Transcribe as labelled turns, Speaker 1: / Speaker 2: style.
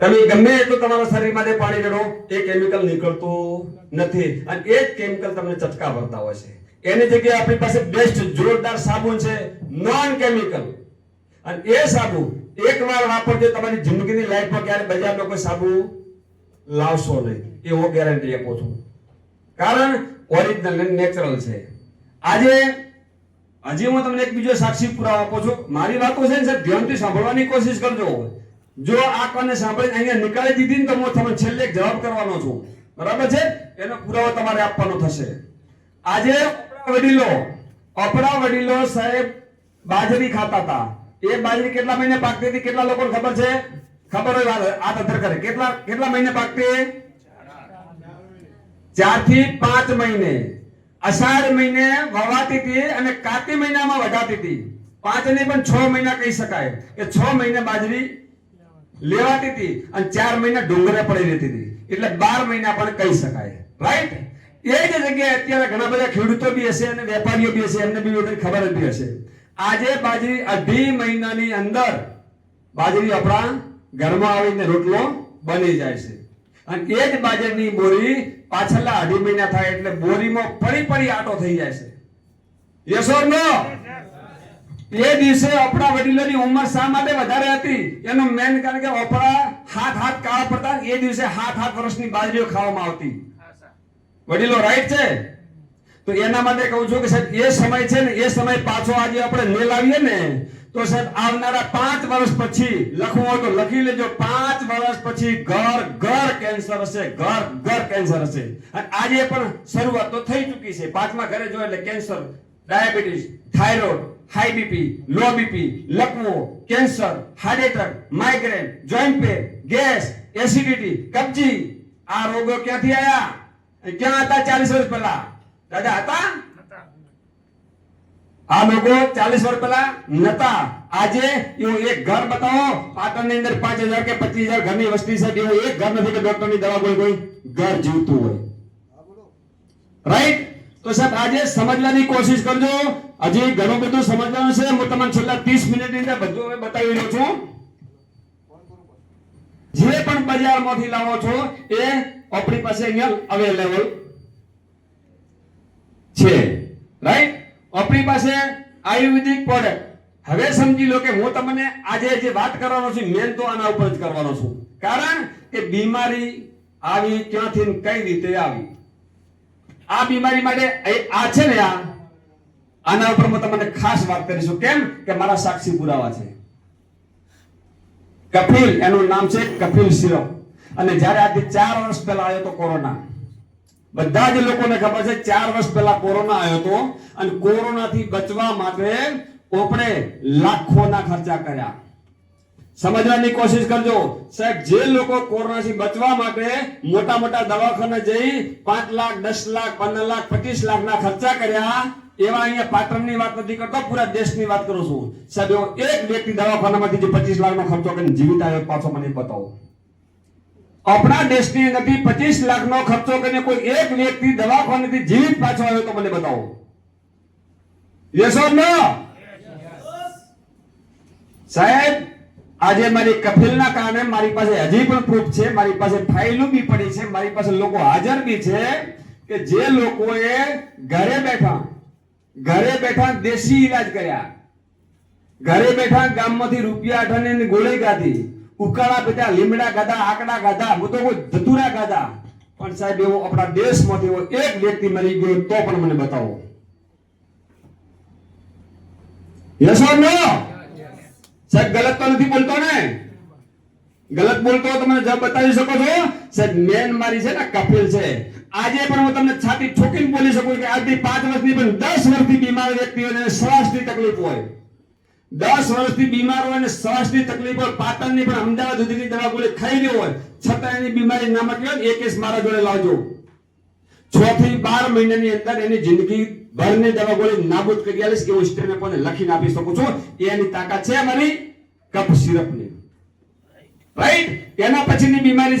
Speaker 1: તમે ગમે એટલું તમારા શરીરમાંથી પાણી રેડો એ કેમિકલ નીકળતું નથી. અને એ જ કેમિકલ તમને ચટકા ભરતા હોય છે. એની જગ્યાએ આપણી પાસે બેસ્ટ જોરદાર સાબુ છે નોન કેમિકલ અને એ સાબુ, એકવાર વાપરજો, તમારી જિંદગીની લાઈફમાં ક્યારે બજારનો કોઈ સાબુ લાવશો નહીં. એવો ગેરંટી આપું છું. કારણ ઓરિજિનલ અને નેચરલ છે. આજે હજી હું તમને એક બીજો સાક્ષી પુરાવો આપું છું. મારી વાતો છે ને સાહેબ, ધ્યાનથી સાંભળવાની કોશિશ કરજો. જો આ કોને સાંભળીને અહીંયા નીકાળી દીધી ને તો હું તમને છેલ્લે જવાબ કરવાનો છું. બરાબર છે? એનો પુરાવો તમારે આપવાનો થશે. આજે વડીલો અપરા વડીલો સાહેબ બાજરી ખાતા હતા. એ બાજરી કેટલા મહિને પાકતી હતી કેટલા લોકોને ખબર છે? ખબર હોય આ તંત્ર કરે. કેટલા કેટલા મહિને પાકતી? ચારથી પાંચ મહિને. અષાઢ મહિને વવાતી હતી અને કાતી મહિનામાં વઢાતી હતી. પાંચ ને પણ છ મહિના કહી શકાય. કે છ મહિને બાજરી લેવાતી હતી અને ચાર મહિના ડુંગરે પડી રહેતી હતી. એટલે બાર મહિના પણ કહી શકાય. રાઈટ એ જ જગ્યાએ અત્યારે ઘણા બધા ખેડૂતો બી હશે અને વેપારીઓ બી હશે. એમને બી બધી ખબર બી હશે. આજે બાજરી અઢી મહિનાની અંદર બાજરી આપણા ઘરમાં આવીને રોટલો બની જાય છે. અને એ જ બાજરીની બોરી પાછળના અઢી મહિના થાય એટલે બોરીમાં પડી પડી આટો થઈ જાય છે. યસ નો એ દિવસે આપણા વડીલોની ઉંમર શા માટે વધારે હતી? એનું મેન કારણ કે આપણા હાથ હાથ કાળા પડતા એ દિવસે હાથ હાથ વર્ષની બાજરીઓ ખાવામાં આવતી. વડીલો રાઈટ છે? તો એના માટે કહું છું કે સાહેબ, એ સમય છે ને, એ સમય પાછો આજે આપણે ને લાવીએ ને તો સાહેબ, આવનારા પાંચ વર્ષ પછી લખવું હોય તો લખી લેજો. પાંચ વર્ષ પછી ઘર ઘર કેન્સર હશે, ઘર ઘર કેન્સર હશે. અને આજે પણ શરૂઆત તો થઈ ચૂકી છે. પાંચમા ઘરે જો એટલે cancer, diabetes, thyroid, high BP, low BP, લકવો, cancer, heart attack, migraine, joint pain gas, acidity કબજી આ રોગો ક્યાંથી આવ્યા ક્યાં હતા ચાલીસ વર્ષ પહેલા? દાદા હતા? આ લોકો ચાલીસ વર્ષ પહેલા નતા. આજે એવું એક ઘર બતાવો. પાટણની અંદર પાંચ હજાર કે પચીસ હજાર ઘરની વસ્તી છે. એવું એક ઘર નથી કે ડોક્ટરની દવા કોઈ કોઈ ઘર જીવતું હોય. રાઈટ તો સાહેબ, આજે સમજવાની કોશિશ કરજો. હજી ઘણું બધું સમજવાનું છે. હું તમને છેલ્લા 30 મિનિટની અંદર બધું હવે બતાવી રહ્યો છું. જે પણ બજારમાંથી લાવો છો, એ આપણી પાસે અહીંયા અવેલેબલ છે. રાઈટ આપણી પાસે આયુર્વેદિક પ્રોડક્ટ હવે સમજી લો કે હું તમને આજે જે વાત કરવાનો છું, મેન તો આના ઉપર જ કરવાનો છું. કારણ કે બીમારી આવી ક્યાંથી કઈ રીતે આવી? આ બીમારી માટે આ છે ને આ, આના ઉપર હું તમને ખાસ વાત કરીશું. કેમ? કે મારા સાક્ષી પુરાવા છે. કપિલ, એનું નામ છે કપિલ સિરપ અને જ્યારે આજે ચાર વર્ષ પહેલા આવ્યો તો કોરોના બધા જ લોકોને ખબર છે, ચાર વર્ષ પહેલા કોરોના આવ્યો હતો અને કોરોનાથી બચવા માટે આપણે લાખોના ખર્ચા કર્યા. સમજવાની કોશિશ કરજો. સાહેબ, જે લોકો કોરોનાથી બચવા માટે મોટા મોટા દવાખાને જઈ પાંચ લાખ, દસ લાખ, પંદર લાખ, પચીસ લાખના ખર્ચા કર્યા, એવા અહીંયા પાટણની વાત નથી કરતો, પૂરા દેશની વાત કરું છું. સાહેબ એક વ્યક્તિ દવાખાનામાંથી જે પચીસ લાખનો ખર્ચો કરીને જીવિત આવ્યો, પાછો મને બતાવો. આપણા દેશની અંદરથી પચીસ લાખ નો ખર્ચો કરીને કોઈ એક વ્યક્તિ દવાખાનેથી જીવિત પાછો આવ્યો તો મને બતાવો. યસ નો સાહેબ, આજે મારી કફિલના કારણે મારી પાસે હજી પણ પ્રૂફ છે, મારી પાસે ફાઇલો બી પડી છે, મારી પાસે લોકો હાજર બી છે કે જે લોકોએ ઘરે બેઠા ઘરે બેઠા દેશી ઈલાજ કર્યા. ઘરે બેઠા ગામમાંથી રૂપિયા અઠાને ગોળી ગાધી ઉકાળા પીધા લીમડા ગાધા આકડા ગાધા હું તો કોઈ ધતુરા ગાધા પણ સાહેબ, એવો આપણા દેશમાંથી એવો એક વ્યક્તિ મરી ગયો તો પણ મને બતાવો. યસ ઓર નો સાહેબ, ગલત તો નથી બોલતો ને? ગલત બોલતો હોય તો મને જવાબ બતાવી શકો છો? સાહેબ, મેન મારી છે ને, કપિલ છે. આજે પણ હું તમને છાતી ઠોકીને બોલી શકું કે આજથી પાંચ વર્ષની પણ દસ વર્ષથી બીમાર વ્યક્તિઓને શ્વાસની તકલીફ હોય. દસ વર્ષથી બીમાર હોય અને શ્વાસની તકલીફ હોય પાટણની પણ અમદાવાદ સુધીની દવા ગોળી ખાઈ ગયો હોય, છતાં એની બીમારી ના મટી હોય એ કેસ મારા જોડે લાવજો. છ થી બાર મહિનાની અંદર એની જિંદગી ભરની દવા ગોળી નાબૂદ કરી આવીશ એવું સ્ટેને કોને લખીને આપી શકું છું. એની તાકાત છે મારી કફ સિરપની. રાઈટ એના પછીની બીમારી